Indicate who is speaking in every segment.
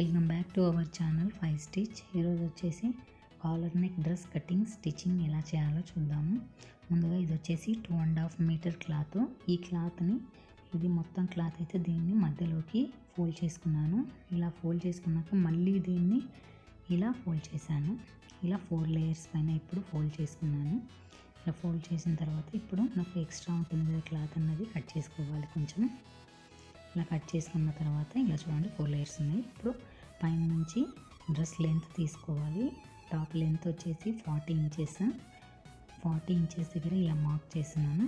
Speaker 1: Welcome back to our channel five stitch. ఈరోజు వచ్చేసి collar neck dress cutting stitching ఎలా చేయాలో చూద్దాము. ముందుగా ఇది వచ్చేసి two and half meter cloth ఈ క్లాత్ని ఇది మొత్తం క్లాత్ అయితే దీన్ని మధ్యలోకి ఫోల్డ్ చేసుకున్నాను. ఇలా ఫోల్డ్ చేసుకున్నాక మళ్ళీ దీన్ని ఇలా ఫోల్డ్ చేశాను. ఇలా ఫోర్ లేయర్స్ పైన ఇప్పుడు ఫోల్డ్ చేసుకున్నాను. ఇలా ఫోల్డ్ చేసిన తర్వాత ఇప్పుడు నాకు ఎక్స్ట్రా ఉంటుంది కదా క్లాత్ అన్నది కట్ చేసుకోవాలి కొంచెం. ఇలా కట్ చేసుకున్న తర్వాత ఇలా చూడండి ఫోర్ లేయర్స్ ఉన్నాయి. ఇప్పుడు పైన నుంచి డ్రెస్ లెంత్ తీసుకోవాలి. టాప్ లెంత్ వచ్చేసి ఫార్టీ ఇంచెస్ ఫార్టీ ఇంచెస్ దగ్గర ఇలా మార్క్ చేస్తున్నాను.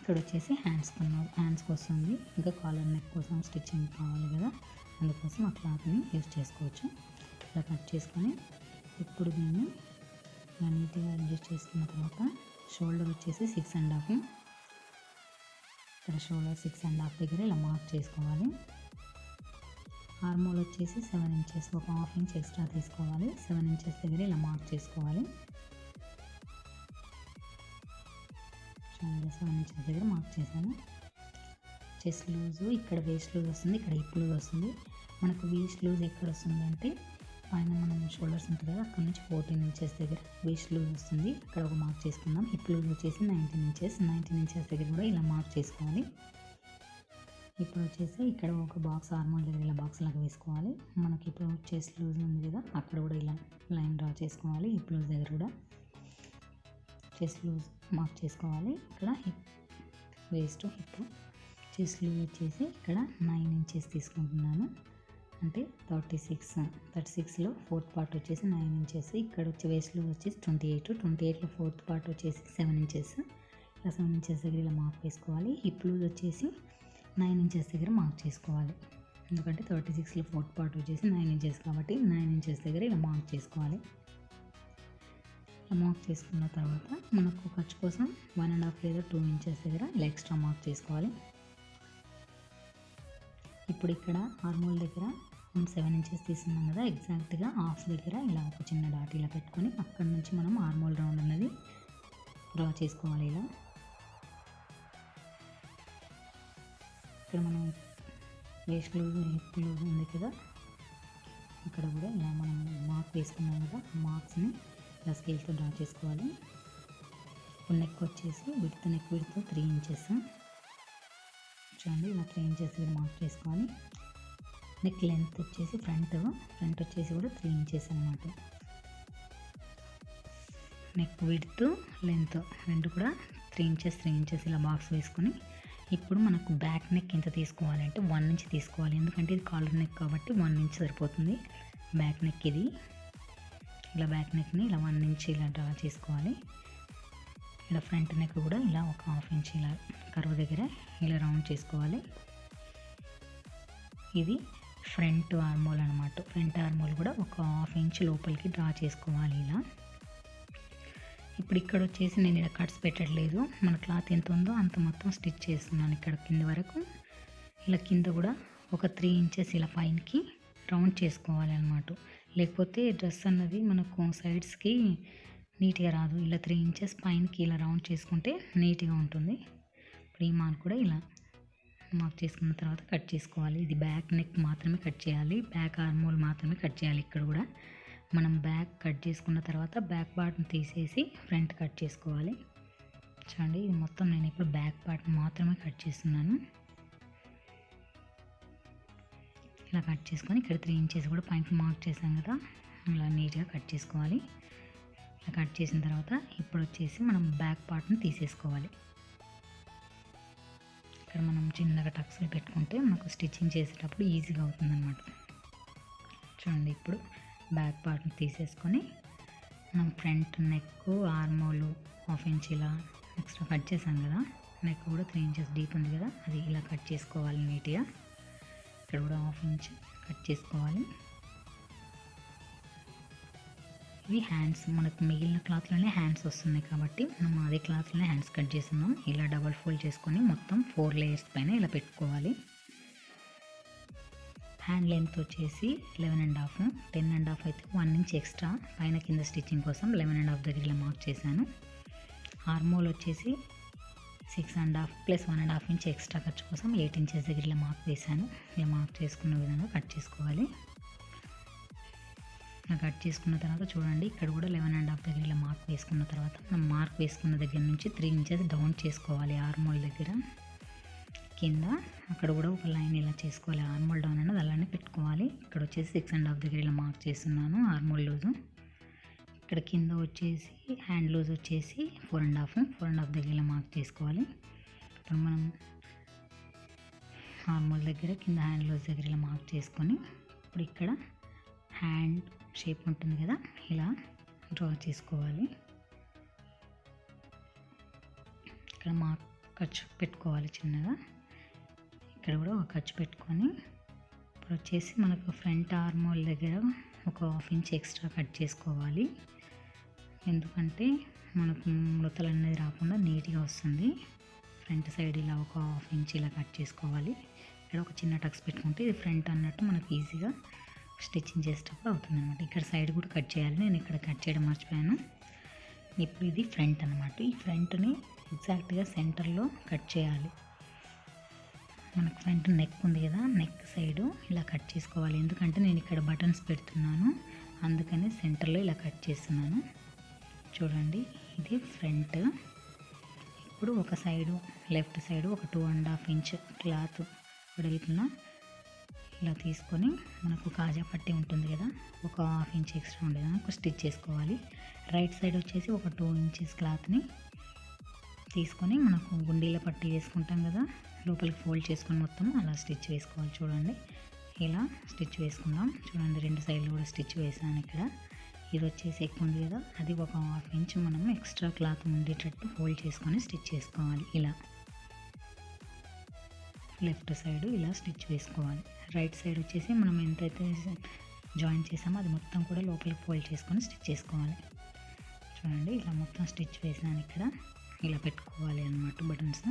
Speaker 1: ఇక్కడ వచ్చేసి హ్యాండ్స్ హ్యాండ్స్కి వస్తుంది. ఇంకా కాలర్ నెక్ కోసం స్టిచ్చింగ్ కావాలి కదా. అందుకోసం ఆ క్లాత్ని యూజ్ చేసుకోవచ్చు. ఇలా కట్ చేసుకొని ఇప్పుడు నేను ఇలా నీట్గా అడ్జస్ట్ చేసుకున్న తర్వాత షోల్డర్ వచ్చేసి సిక్స్ అండ్ హాఫ్ ఇక్కడ షోలో సిక్స్ అండ్ హాఫ్ దగ్గర ఇలా మార్క్ చేసుకోవాలి. ఆర్మోల్ వచ్చేసి సెవెన్ ఇంచెస్ ఒక హాఫ్ ఇంచ్ ఎక్స్ట్రా తీసుకోవాలి. సెవెన్ ఇంచెస్ దగ్గర ఇలా మార్క్ చేసుకోవాలి. సెవెన్ ఇంచెస్ దగ్గర మార్క్ చేశాను. చెస్ట్ లూజు ఇక్కడ వేస్ట్ లూజ్ వస్తుంది ఇక్కడ హిప్ లూజ్ వస్తుంది. మనకు వేస్ట్ లూజ్ ఎక్కడ వస్తుంది అంటే పైన మనం షోల్డర్స్ ఉంటుంది కదా అక్కడ నుంచి ఫోర్టీన్ ఇంచెస్ దగ్గర వేస్ట్ లూజ్ వస్తుంది. అక్కడ ఒక మార్క్ చేసుకుందాం. హిప్ లూజ్ వచ్చేసి నైన్టీన్ ఇంచెస్. నైన్టీన్ ఇంచెస్ దగ్గర కూడా ఇలా మార్క్ చేసుకోవాలి. ఇప్పుడు వచ్చేసి ఇక్కడ ఒక బాక్స్ ఆర్మోల్ దగ్గర ఇలా బాక్స్ లాగా వేసుకోవాలి. మనకి ఇప్పుడు చెస్ట్ లూజ్ ఉంది కదా అక్కడ కూడా ఇలా లైన్ డ్రా చేసుకోవాలి. హిప్ లూజ్ దగ్గర కూడా చెస్ట్ లూజ్ మార్క్ చేసుకోవాలి. ఇక్కడ hip waist hip. Chest loose వచ్చేసి ఇక్కడ నైన్ ఇంచెస్ తీసుకుంటున్నాను. అంటే థర్టీ సిక్స్ థర్టీ సిక్స్లో ఫోర్త్ పార్ట్ వచ్చేసి నైన్ ఇంచెస్ ఇక్కడ వచ్చి వేస్ట్లో వచ్చేసి ట్వంటీ ఎయిట్ ట్వంటీ ఎయిట్లో ఫోర్త్ పార్ట్ వచ్చేసి సెవెన్ ఇంచెస్. ఇలా సెవెన్ ఇంచెస్ దగ్గర ఇలా మార్క్ వేసుకోవాలి. హిప్ లూజ్ వచ్చేసి నైన్ ఇంచెస్ దగ్గర మార్క్ చేసుకోవాలి. ఎందుకంటే థర్టీ సిక్స్లో ఫోర్త్ పార్ట్ వచ్చేసి నైన్ ఇంచెస్ కాబట్టి నైన్ ఇంచెస్ దగ్గర ఇలా మార్క్ చేసుకోవాలి. ఇలా మార్క్ చేసుకున్న తర్వాత మనకు ఖర్చు కోసం వన్ అండ్ హాఫ్ లేదా టూ ఇంచెస్ దగ్గర ఇలా ఎక్స్ట్రా మార్క్ చేసుకోవాలి. ఇప్పుడు ఇక్కడ ఆర్మోల్ దగ్గర మనం సెవెన్ ఇంచెస్ తీసుకున్నాం కదా ఎగ్జాక్ట్గా హాఫ్ దగ్గర ఇలా ఒక చిన్న డాట్ ఇలా పెట్టుకొని అక్కడ నుంచి మనం ఆర్మోల్ రౌండ్ అనేది డ్రా చేసుకోవాలి ఇలా. ఇక్కడ మనం వేస్ట్ లూజ్ ఉంది కదా ఇక్కడ కూడా ఇలా మనం మార్క్ వేసుకున్నాం కదా మార్క్స్ని ఇలా స్కేల్తో డ్రా చేసుకోవాలి. ఇప్పుడు నెక్ వచ్చేసి విడత నెక్ విడత త్రీ ఇంచెస్ చూడండి ఇలా త్రీ ఇంచెస్ కూడా మార్క్ చేసుకోవాలి. నెక్ లెంత్ వచ్చేసి ఫ్రంట్ ఫ్రంట్ వచ్చేసి కూడా త్రీ ఇంచెస్ అనమాట నెక్ విడ్త్ లెంత్ రెండు కూడా త్రీ ఇంచెస్ త్రీ ఇంచెస్ ఇలా బాక్స్ వేసుకొని ఇప్పుడు మనకు బ్యాక్ నెక్ ఎంత తీసుకోవాలి అంటే వన్ ఇంచ్ తీసుకోవాలి. ఎందుకంటే ఇది కాలర్ నెక్ కాబట్టి వన్ ఇంచ్ సరిపోతుంది. బ్యాక్ నెక్ ఇది. ఇలా బ్యాక్ నెక్ని ఇలా వన్ ఇంచ్ ఇలా డ్రా చేసుకోవాలి. ఇలా ఫ్రంట్ నెక్ కూడా ఇలా ఒక హాఫ్ ఇంచ్ ఇలా కరువు దగ్గర ఇలా రౌండ్ చేసుకోవాలి. ఇది ఫ్రంట్ ఆర్మోల్ అనమాట ఫ్రంట్ ఆర్మోల్ కూడా ఒక హాఫ్ ఇంచ్ లోపలికి డ్రా చేసుకోవాలి ఇలా. ఇప్పుడు ఇక్కడ వచ్చేసి నేను ఇక్కడ కట్స్ పెట్టట్లేదు. మన క్లాత్ ఎంత ఉందో అంత మొత్తం స్టిచ్ చేస్తున్నాను ఇక్కడ కింద వరకు. ఇలా కింద కూడా ఒక త్రీ ఇంచెస్ ఇలా పైనకి రౌండ్ చేసుకోవాలి అనమాట లేకపోతే డ్రెస్ అన్నది మనకు సైడ్స్కి నీట్గా రాదు. ఇలా త్రీ ఇంచెస్ పైనకి ఇలా రౌండ్ చేసుకుంటే నీట్గా ఉంటుంది. ఇప్పుడు ఈ మాల్ కూడా ఇలా. మార్క్ చేసుకున్న తర్వాత కట్ చేసుకోవాలి. ఇది బ్యాక్ నెక్ మాత్రమే కట్ చేయాలి. బ్యాక్ ఆర్మోల్ మాత్రమే కట్ చేయాలి ఇక్కడ కూడా. మనం బ్యాక్ కట్ చేసుకున్న తర్వాత బ్యాక్ పార్ట్ని తీసేసి ఫ్రంట్ కట్ చేసుకోవాలి. చూడండి ఇది మొత్తం నేను ఇప్పుడు బ్యాక్ పార్ట్ మాత్రమే కట్ చేస్తున్నాను. ఇలా కట్ చేసుకొని ఇక్కడ త్రీ ఇంచెస్ కూడా పైకి మార్క్ చేసాం కదా. ఇలా నీట్గా కట్ చేసుకోవాలి. ఇలా కట్ చేసిన తర్వాత ఇప్పుడు వచ్చేసి మనం బ్యాక్ పార్ట్ని తీసేసుకోవాలి. ఇక్కడ మనం చిన్నగా టక్స్లు పెట్టుకుంటే మనకు స్టిచ్చింగ్ చేసేటప్పుడు ఈజీగా అవుతుందన్నమాట. చూడండి ఇప్పుడు బ్యాక్ పార్ట్ని తీసేసుకొని మనం front neck armhole half inch ఇలా ఎక్స్ట్రా కట్ చేసాం కదా నెక్ కూడా త్రీ ఇంచెస్ డీప్ ఉంది కదా అది ఇలా కట్ చేసుకోవాలి నీట్గా. ఇక్కడ కూడా హాఫ్ ఇంచ్ కట్ చేసుకోవాలి. ఇవి హ్యాండ్స్ మనకు మిగిలిన క్లాత్లోనే హ్యాండ్స్ వస్తున్నాయి కాబట్టి మనం అదే క్లాత్లోనే హ్యాండ్స్ కట్ చేస్తున్నాం. ఇలా డబల్ ఫోల్డ్ చేసుకొని మొత్తం ఫోర్ లేయర్స్ పైన ఇలా పెట్టుకోవాలి. హ్యాండ్ లెంత్ వచ్చేసి eleven and half ten and half అయితే వన్ ఇంచ్ ఎక్స్ట్రా పైన కింద స్టిచ్చింగ్ కోసం లెవెన్ అండ్ హాఫ్ దగ్గర ఇలా మార్క్ చేశాను. హార్మోల్ వచ్చేసి six and half plus one and half inch extra ఖర్చు కోసం ఎయిట్ ఇంచెస్ దగ్గర ఇలా మార్క్ వేశాను. ఇలా మార్క్ చేసుకున్న విధంగా కట్ చేసుకోవాలి. కట్ చేసుకున్న తర్వాత చూడండి ఇక్కడ కూడా లెవెన్ అండ్ హాఫ్ దగ్గర ఇలా మార్క్ వేసుకున్న తర్వాత మనం మార్క్ వేసుకున్న దగ్గర నుంచి త్రీ ఇంచెస్ డౌన్ చేసుకోవాలి ఆర్మోల్ దగ్గర. కింద అక్కడ కూడా ఒక లైన్ ఇలా చేసుకోవాలి ఆర్మోల్ డౌన్ అనేది అలానే పెట్టుకోవాలి. ఇక్కడ వచ్చేసి సిక్స్ అండ్ హాఫ్ దగ్గర ఇలా మార్క్ చేస్తున్నాను ఆర్మోల్ లూజు. ఇక్కడ కింద వచ్చేసి హ్యాండ్ లూజ్ వచ్చేసి four and half four and half దగ్గర ఇలా మార్క్ చేసుకోవాలి. ఇప్పుడు మనం ఆర్మోల్ దగ్గర కింద హ్యాండ్ లూజ్ దగ్గర ఇలా మార్క్ చేసుకొని ఇప్పుడు ఇక్కడ హ్యాండ్ షేప్ ఉంటుంది కదా ఇలా డ్రా చేసుకోవాలి. ఇక్కడ మార్క్ ఖర్చు పెట్టుకోవాలి చిన్నగా. ఇక్కడ కూడా ఒక ఖర్చు పెట్టుకొని ఇప్పుడు వచ్చేసి మనకు ఫ్రంట్ ఆర్మోల్ దగ్గర ఒక హాఫ్ ఇంచ్ ఎక్స్ట్రా కట్ చేసుకోవాలి. ఎందుకంటే మనకు మృతలు అనేది రాకుండా నీట్గా వస్తుంది. ఫ్రంట్ సైడ్ ఇలా ఒక హాఫ్ ఇంచ్ ఇలా కట్ చేసుకోవాలి. ఇక్కడ ఒక చిన్న టక్స్ పెట్టుకుంటే ఇది ఫ్రంట్ అన్నట్టు మనకు ఈజీగా స్టిచ్చింగ్ చేసేటప్పుడు అవుతుంది అనమాట ఇక్కడ సైడ్ కూడా కట్ చేయాలి. నేను ఇక్కడ కట్ చేయడం మర్చిపోయాను. ఇప్పుడు ఇది ఫ్రంట్ అనమాట ఈ ఫ్రంట్ని ఎగ్జాక్ట్గా సెంటర్లో కట్ చేయాలి. మనకు ఫ్రంట్ నెక్ ఉంది కదా నెక్ సైడు ఇలా కట్ చేసుకోవాలి. ఎందుకంటే నేను ఇక్కడ బటన్స్ పెడుతున్నాను. అందుకని సెంటర్లో ఇలా కట్ చేస్తున్నాను. చూడండి ఇది ఫ్రంట్. ఇప్పుడు ఒక సైడు లెఫ్ట్ సైడు ఒక two and half inch cloth వెడల్పున ఇలా తీసుకొని మనకు కాజా పట్టి ఉంటుంది కదా ఒక హాఫ్ ఇంచ్ ఎక్స్ట్రా ఉండేది. మనకు స్టిచ్ చేసుకోవాలి. రైట్ సైడ్ వచ్చేసి ఒక టూ ఇంచెస్ క్లాత్ని తీసుకొని మనకు గుండీల పట్టి వేసుకుంటాం కదా లోపలికి ఫోల్డ్ చేసుకొని మొత్తం అలా స్టిచ్ వేసుకోవాలి చూడండి. ఇలా స్టిచ్ వేసుకుందాం. చూడండి రెండు సైడ్లు కూడా స్టిచ్ వేసాను ఇక్కడ. ఇది వచ్చేసి ఎక్కువ ఉంది కదా అది ఒక హాఫ్ ఇంచ్ మనం ఎక్స్ట్రా క్లాత్ ఉండేటట్టు ఫోల్డ్ చేసుకొని స్టిచ్ చేసుకోవాలి. ఇలా లెఫ్ట్ సైడ్ ఇలా స్టిచ్ వేసుకోవాలి. రైట్ సైడ్ వచ్చేసి మనం ఎంతైతే జాయిన్ చేసామో అది మొత్తం కూడా లోపలికి ఫోల్డ్ చేసుకొని స్టిచ్ చేసుకోవాలి. చూడండి ఇలా మొత్తం స్టిచ్ వేసాను ఇక్కడ. ఇలా పెట్టుకోవాలి అన్నమాట బటన్స్.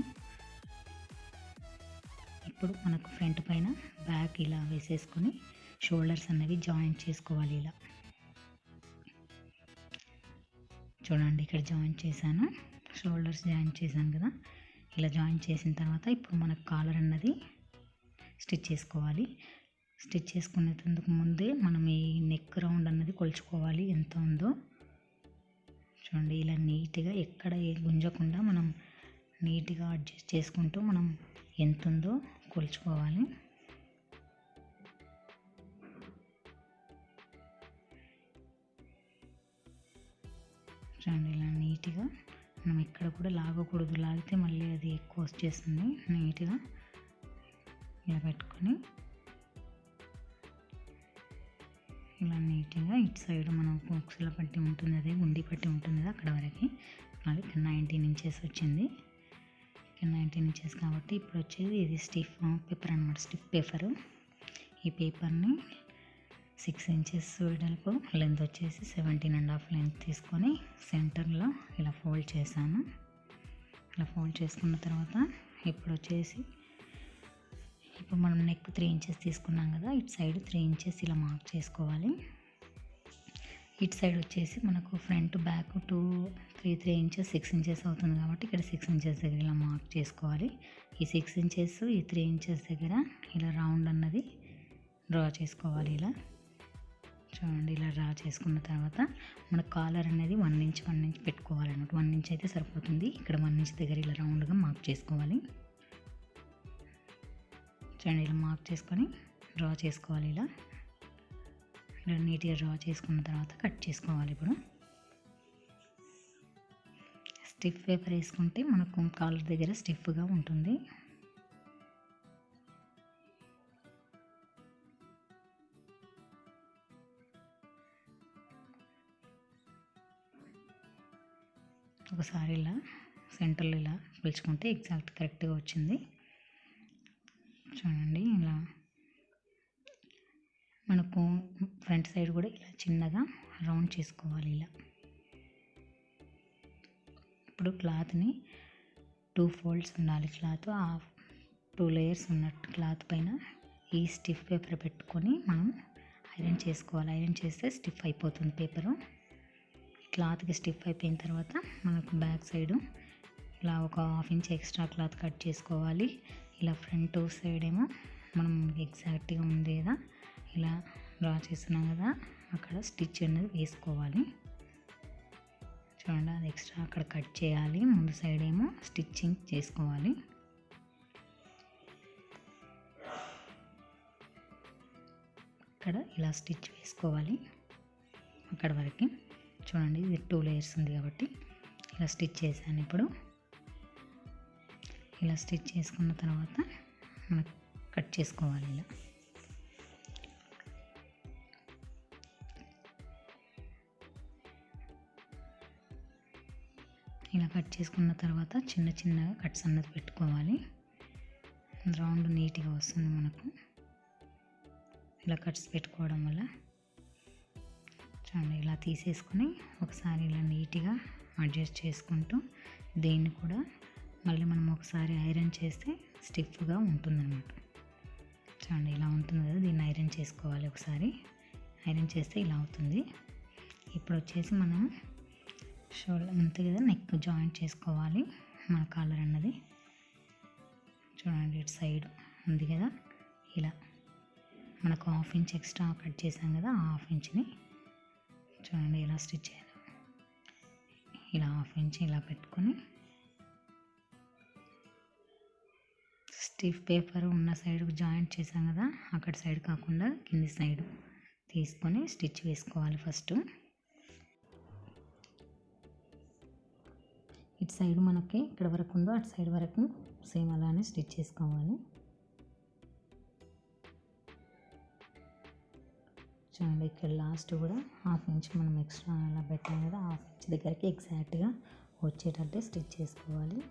Speaker 1: ఇప్పుడు మనకు ఫ్రంట్ పైన బ్యాక్ ఇలా వేసేసుకొని షోల్డర్స్ అనేవి జాయింట్ చేసుకోవాలి ఇలా. చూడండి ఇక్కడ జాయిన్ చేశాను. షోల్డర్స్ జాయిన్ చేశాను కదా. ఇలా జాయిన్ చేసిన తర్వాత ఇప్పుడు మనకు కాలర్ అన్నది స్టిచ్ చేసుకోవాలి. స్టిచ్ చేసుకునేందుకు ముందే మనం ఈ నెక్ రౌండ్ అన్నది కొలుచుకోవాలి. ఎంత ఉందో చూడండి. ఇలా నీట్గా ఎక్కడ ఏ గుంజకుండా మనం నీట్గా అడ్జస్ట్ చేసుకుంటూ మనం ఎంత ఉందో కొలుచుకోవాలి. చూడండి. ఇలా నీట్గా మనం ఎక్కడ కూడా లాగకూడదు. లాగితే మళ్ళీ అది ఎక్కువ వచ్చేస్తుంది. నీట్గా ఇలా పెట్టుకొని ఇలా నీట్గా ఇటు సైడ్ మనం కుక్స్ల పట్టి ఉంటుంది అదే గుండి పట్టి ఉంటుంది కదా అక్కడ వరకు. మళ్ళీ ఇక్కడ నైన్టీన్ ఇంచెస్ వచ్చింది. ఇక్కడ నైన్టీన్ ఇంచెస్ కాబట్టి ఇప్పుడు వచ్చేది ఇది స్టిఫ్ పేపర్ అనమాట స్టిఫ్ పేపరు. ఈ పేపర్ని సిక్స్ ఇంచెస్ వెడల్పు లెంత్ వచ్చేసి సెవెంటీన్ అండ్ హాఫ్ లెంత్ తీసుకొని సెంటర్లో ఇలా ఫోల్డ్ చేశాను. ఇలా ఫోల్డ్ చేసుకున్న తర్వాత ఇప్పుడు వచ్చేసి ఇప్పుడు మనం నెక్ త్రీ ఇంచెస్ తీసుకున్నాం కదా ఇటు సైడ్ త్రీ ఇంచెస్ ఇలా మార్క్ చేసుకోవాలి. ఇటు సైడ్ వచ్చేసి మనకు front back two three three inches six inches అవుతుంది కాబట్టి ఇక్కడ సిక్స్ ఇంచెస్ దగ్గర ఇలా మార్క్ చేసుకోవాలి. ఈ సిక్స్ ఇంచెస్ ఈ త్రీ ఇంచెస్ దగ్గర ఇలా రౌండ్ అన్నది డ్రా చేసుకోవాలి ఇలా. చూడండి ఇలా డ్రా చేసుకున్న తర్వాత మన కాలర్ అనేది వన్ ఇంచ్ వన్ ఇంచ్ పెట్టుకోవాలన్నమాట వన్ ఇంచ్ అయితే సరిపోతుంది. ఇక్కడ వన్ ఇంచ్ దగ్గర ఇలా రౌండ్గా మార్క్ చేసుకోవాలి. చూడండి ఇలా మార్క్ చేసుకొని డ్రా చేసుకోవాలి ఇలా. ఇలా నీట్గా డ్రా చేసుకున్న తర్వాత కట్ చేసుకోవాలి ఇప్పుడు. స్టిఫ్ పేపర్ వేసుకుంటే మనకు కాలర్ దగ్గర స్టిఫ్గా ఉంటుంది. ఒకసారి ఇలా సెంటర్లో ఇలా పిలుచుకుంటే ఎగ్జాక్ట్ కరెక్ట్గా వచ్చింది. చూడండి ఇలా. మనకు ఫ్రంట్ సైడ్ కూడా ఇలా చిన్నగా రౌండ్ చేసుకోవాలి ఇలా. ఇప్పుడు క్లాత్ని టూ ఫోల్డ్స్ ఉండాలి. క్లాత్ ఆ టూ లేయర్స్ ఉన్నట్టు క్లాత్ పైన ఈ స్టిఫ్ పేపర్ పెట్టుకొని మనం ఐరన్ చేసుకోవాలి. ఐరన్ చేస్తే స్టిఫ్ అయిపోతుంది పేపరు. క్లాత్కి స్టిఫ్ అయిపోయిన తర్వాత మనకు బ్యాక్ సైడు ఇలా ఒక half inch extra cloth cut చేసుకోవాలి. ఇలా ఫ్రంట్ సైడ్ ఏమో మనం ఎగ్జాక్ట్గా ఉండేదా ఇలా డ్రా చేస్తున్నాం కదా అక్కడ స్టిచ్ అనేది వేసుకోవాలి. చూడండి అది ఎక్స్ట్రా అక్కడ కట్ చేయాలి. ముందు సైడ్ ఏమో స్టిచ్చింగ్ చేసుకోవాలి. ఇక్కడ ఇలా స్టిచ్ వేసుకోవాలి. అక్కడ వరకు. చూడండి ఇది టూ లేయర్స్ ఉంది కాబట్టి ఇలా స్టిచ్ చేశాను ఇప్పుడు. ఇలా స్టిచ్ చేసుకున్న తర్వాత మనం కట్ చేసుకోవాలి ఇలా. ఇలా కట్ చేసుకున్న తర్వాత చిన్న చిన్నగా కట్స్ అన్నది పెట్టుకోవాలి. రౌండ్ నీట్గా వస్తుంది మనకు. ఇలా కట్స్ పెట్టుకోవడం వల్ల చూడండి ఇలా తీసేసుకొని ఒకసారి ఇలా నీట్గా అడ్జస్ట్ చేసుకుంటూ దీన్ని కూడా మళ్ళీ మనం ఒకసారి ఐరన్ చేస్తే స్టిఫ్గా ఉంటుందన్నమాట. చూడండి ఇలా ఉంటుంది కదా దీన్ని ఐరన్ చేసుకోవాలి ఒకసారి. ఐరన్ చేస్తే ఇలా అవుతుంది. ఇప్పుడు వచ్చేసి మనం షోల్డర్ అంతే కదా నెక్ జాయింట్ చేసుకోవాలి మన కాలర్ అన్నది. చూడండి ఇటు సైడ్ ఉంది కదా ఇలా. మనకు హాఫ్ ఇంచ్ ఎక్స్ట్రా కట్ చేసాం కదా ఆ హాఫ్ ఇంచ్ని చూడండి ఇలా స్టిచ్ చేయాలి. ఇలా హాఫ్ ఇంచ్ ఇలా పెట్టుకొని స్టిఫ్ పేపర్ ఉన్న సైడ్ జాయింట్ చేసాం కదా అక్కడ సైడ్ కాకుండా కింది సైడ్ తీసుకొని స్టిచ్ వేసుకోవాలి ఫస్ట్. ఇటు సైడ్ మనకి ఇక్కడ వరకు ఉందో అటు సైడ్ వరకు సేమ్ అలానే స్టిచ్ చేసుకోవాలి. చూడండి ఇక్కడ లాస్ట్ కూడా హాఫ్ ఇంచ్ మనం ఎక్స్ట్రా అలా పెట్టాం కదా హాఫ్ ఇంచ్ దగ్గరికి ఎగ్జాక్ట్గా వచ్చేటట్టే స్టిచ్ చేసుకోవాలి.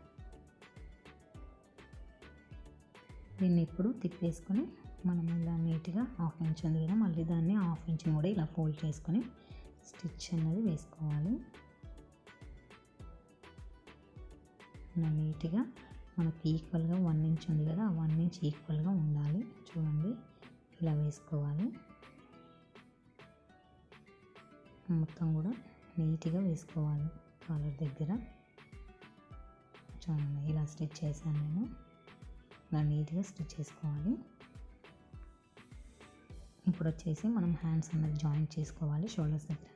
Speaker 1: దీన్ని ఇప్పుడు తిప్పేసుకొని మనం ఇలా నీట్గా హాఫ్ ఇంచ్ ఉంది కదా మళ్ళీ దాన్ని హాఫ్ ఇంచ్ కూడా ఇలా ఫోల్డ్ చేసుకొని స్టిచ్ అనేది వేసుకోవాలి. ఇలా నీట్గా మనకి ఈక్వల్గా వన్ ఇంచ్ ఉంది కదా ఆ వన్ ఇంచ్ ఈక్వల్గా ఉండాలి. చూడండి ఇలా వేసుకోవాలి. మొత్తం కూడా నీట్గా వేసుకోవాలి కాలర్ దగ్గర. చూడండి ఇలా స్టిచ్ చేశాను నేను. ఇలా నీట్గా స్టిచ్ చేసుకోవాలి. ఇప్పుడు వచ్చేసి మనం హ్యాండ్స్ అన్నది జాయింట్ చేసుకోవాలి షోల్డర్స్ దగ్గర.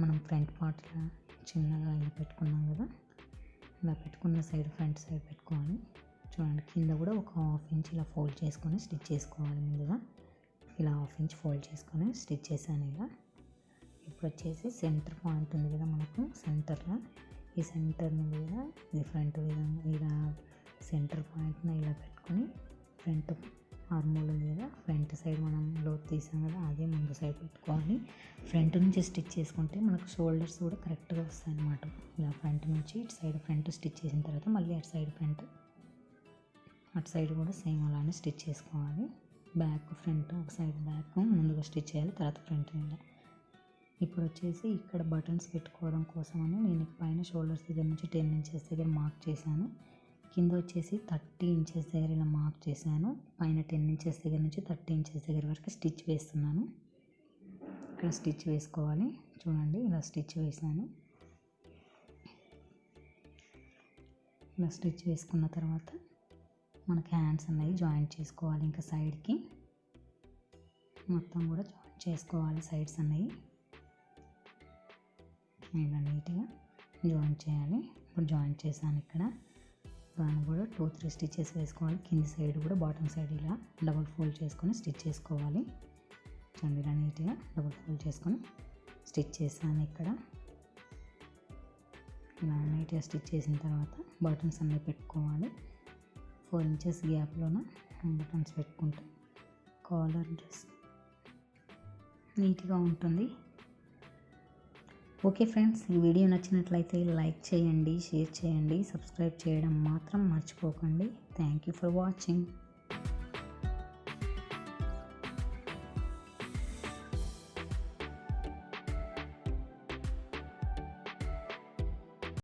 Speaker 1: మనం ఫ్రంట్ పార్ట్లో చిన్నగా ఇలా పెట్టుకున్నాం కదా ఇలా పెట్టుకున్న సైడ్ ఫ్రంట్ సైడ్ పెట్టుకోవాలి. చూడండి కింద కూడా ఒక హాఫ్ ఇంచ్ ఇలా ఫోల్డ్ చేసుకొని స్టిచ్ చేసుకోవాలి ముందుగా. ఇలా హాఫ్ ఇంచ్ ఫోల్డ్ చేసుకొని స్టిచ్ చేశాను ఇలా. ఇప్పుడు వచ్చేసి సెంటర్ పాయింట్ ఉంది కదా మనకు సెంటర్లో. ఈ సెంటర్ని కూడా డిఫరెంట్ ఫ్రంట్ విధంగా ఇలా సెంటర్ పాయింట్ని ఇలా పెట్టుకొని ఫ్రంట్ ఆర్మూల్ ఉంది కదా ఫ్రంట్ సైడ్ మనం లోతు తీసాం కదా అదే ముందు సైడ్ పెట్టుకోవాలి. ఫ్రంట్ నుంచి స్టిచ్ చేసుకుంటే మనకు షోల్డర్స్ కూడా కరెక్ట్గా వస్తాయి అన్నమాట ఇలా ఫ్రంట్ నుంచి ఇటు సైడ్ ఫ్రంట్ స్టిచ్ చేసిన తర్వాత మళ్ళీ అటు సైడ్ ఫ్రంట్ అటు సైడ్ కూడా సేమ్ అలానే స్టిచ్ చేసుకోవాలి. బ్యాక్ ఫ్రంట్ ఒక సైడ్ బ్యాక్ ముందుగా స్టిచ్ చేయాలి తర్వాత ఫ్రంట్ ఇలా. ఇప్పుడు వచ్చేసి ఇక్కడ బటన్స్ పెట్టుకోవడం కోసమని నేను పైన షోల్డర్స్ దగ్గర నుంచి టెన్ ఇంచెస్ దగ్గర మార్క్ చేశాను. కింద వచ్చేసి థర్టీ ఇంచెస్ దగ్గర ఇలా మార్క్ చేశాను. పైన టెన్ ఇంచెస్ దగ్గర నుంచి థర్టీ ఇంచెస్ దగ్గర వరకు స్టిచ్ వేస్తున్నాను. ఇక్కడ స్టిచ్ వేసుకోవాలి. చూడండి ఇలా స్టిచ్ వేసాను ఇలా స్టిచ్ వేసుకున్న తర్వాత మనకి హ్యాండ్స్ అనేవి జాయింట్ చేసుకోవాలి ఇంకా సైడ్కి. మొత్తం కూడా జాయింట్ చేసుకోవాలి సైడ్స్ అనేవి. ఇలా నీట్గా జాయింట్ చేయాలి. ఇప్పుడు జాయింట్ చేశాను ఇక్కడ. దాన్ని కూడా టూ త్రీ స్టిచెస్ వేసుకోవాలి కింది సైడ్ కూడా బాటమ్ సైడ్ ఇలా డబుల్ ఫోల్డ్ చేసుకొని స్టిచ్ చేసుకోవాలి. చూడండి ఇలా నీట్గా డబుల్ ఫోల్డ్ చేసుకొని స్టిచ్ చేశాను ఇక్కడ. ఇలా నీట్గా స్టిచ్ చేసిన తర్వాత బటన్స్ అన్నీ పెట్టుకోవాలి. ఫోర్ ఇంచెస్ గ్యాప్లోన బటన్స్ పెట్టుకుంటే కాలర్ డ్రెస్ నీట్గా ఉంటుంది. ఓకే ఫ్రెండ్స్ ఈ వీడియో నచ్చినట్లయితే లైక్ చేయండి షేర్ చేయండి సబ్స్క్రైబ్ చేయడం మాత్రం మర్చిపోకండి. Thank you for watching.